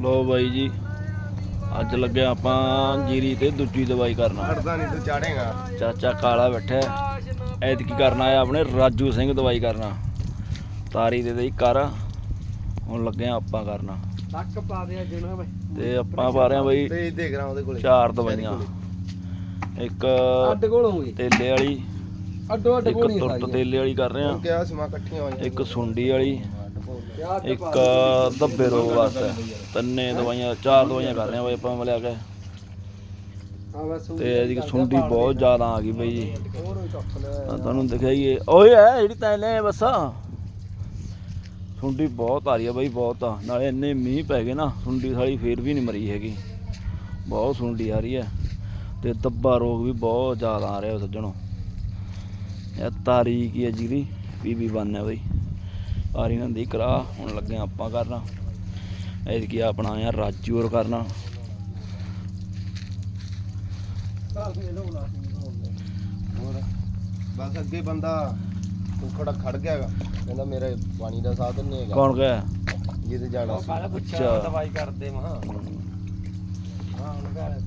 ਲੋ ਬਾਈ ਜੀ ਅੱਜ ਲੱਗੇ ਆਪਾਂ ਜੀਰੀ ਤੇ ਦੂਜੀ ਦਵਾਈ ਕਰਨਾ। ਅੜਦਾ ਨਹੀਂ ਤੂੰ ਚਾੜੇਗਾ। ਚਾਚਾ ਕਾਲਾ ਬੈਠਾ ਐਤਕੀ ਕਰਨਾ ਹੈ ਆਪਣੇ ਰਾਜੂ ਸਿੰਘ ਦਵਾਈ ਕਰਨਾ। ਤਾਰੀ ਦੇ ਦੇ ਕਰ। ਹੁਣ ਲੱਗੇ ਆ ਆਪਾਂ ਕਰਨਾ। ਲੱਕ ਪਾ ਦੇ ਜਣਾ ਬਈ। ਤੇ ਆਪਾਂ ਪਾ ਰਹੇ ਆ ਬਾਈ ਤੇ ਦੇਖ ਰਾਂ ਉਹਦੇ ਕੋਲੇ। ਚਾਰ ਦਵਾਈਆਂ। ਇੱਕ ਅੱਡ ਕੋਲ ਹੋਈ ਤੇਲੇ ਵਾਲੀ ਅੱਡੋ ਅੱਡ ਇੱਕ ਕੋਲ ਹੀ ਤੁਰਤ ਤੇਲੇ ਵਾਲੀ ਕਰ ਰਹੇ ਆ ਕਿਹਾ ਸਮਾਂ ਇਕੱਠੀਆਂ ਹੋਈਆਂ। ਇੱਕ ਸੁੰਡੀ ਵਾਲੀ। ਇੱਕ ਦੱਬੇ ਰੋਗ ਵਾਸਤੇ। ਤਿੰਨੇ ਦਵਾਈਆਂ, ਚਾਰ ਦਵਾਈਆਂ ਕਰ ਰਹੇ ਆ ਬਾਈ ਆਪਾਂ ਮਿਲਿਆ ਕੇ। ਤੇ ਇਹਦੀ ਸੁੰਡੀ ਬਹੁਤ ਜ਼ਿਆਦਾ ਆ ਗਈ ਬਈ ਜੀ। ਹੋਰ ਵੀ ਚੱਕ ਲੈ ਤੁਹਾਨੂੰ ਦਿਖਾਈਏ। ਓਏ ਹੈ ਜਿਹੜੀ ਤੈਂ ਲੈ ਬਸ। ਸੁੰਡੀ ਬਹੁਤ ਆ ਰਹੀ ਆ ਬਈ, ਬਹੁਤ ਆ। ਨਾਲੇ ਇੰਨੇ ਮੀਂਹ ਪੈ ਗਏ ਨਾ, ਸੁੰਡੀ ਸਾਲੀ ਫੇਰ ਵੀ ਨਹੀਂ ਮਰੀ ਹੈਗੀ। ਬਹੁਤ ਸੁੰਡੀ ਆ ਰਹੀ ਹੈ ਤੇ ਦੱਬਾ ਰੋਗ ਵੀ ਬਹੁਤ ਜ਼ਿਆਦਾ ਆ ਰਿਹਾ ਸੱਜਣੋ। ਇਹ ਤਾਰੀ ਕੀ ਹੈ ਜਿਹਦੀ ਪੀਬੀ ਬੰਨ ਹੈ ਬਈ। ਆਰੀ ਨਾਲ ਦੀ ਕਰਾ ਹੁਣ ਲੱਗੇ ਆਪਾਂ ਕਰਨਾ। ਇਹ ਕੀ ਆਪਣਾ ਆ ਰਾਜੂ ਹੋਰ ਕਰਨਾ। ਹੋਰ ਬਸ ਅੱਗੇ ਬੰਦਾ ਉਖੜਾ ਖੜ ਗਿਆ ਹੈਗਾ। ਕਹਿੰਦਾ ਮੇਰੇ ਪਾਣੀ ਦਾ ਸਾਧਨ ਨਹੀਂ ਹੈਗਾ। ਕੌਣ ਗਿਆ? ਜਿਹਦੇ ਜਾਣਾ ਸੀ। ਅੱਛਾ। ਦਵਾਈ ਕਰਦੇ ਮਹਾ ਹਾਂ ਉਹਨੂੰ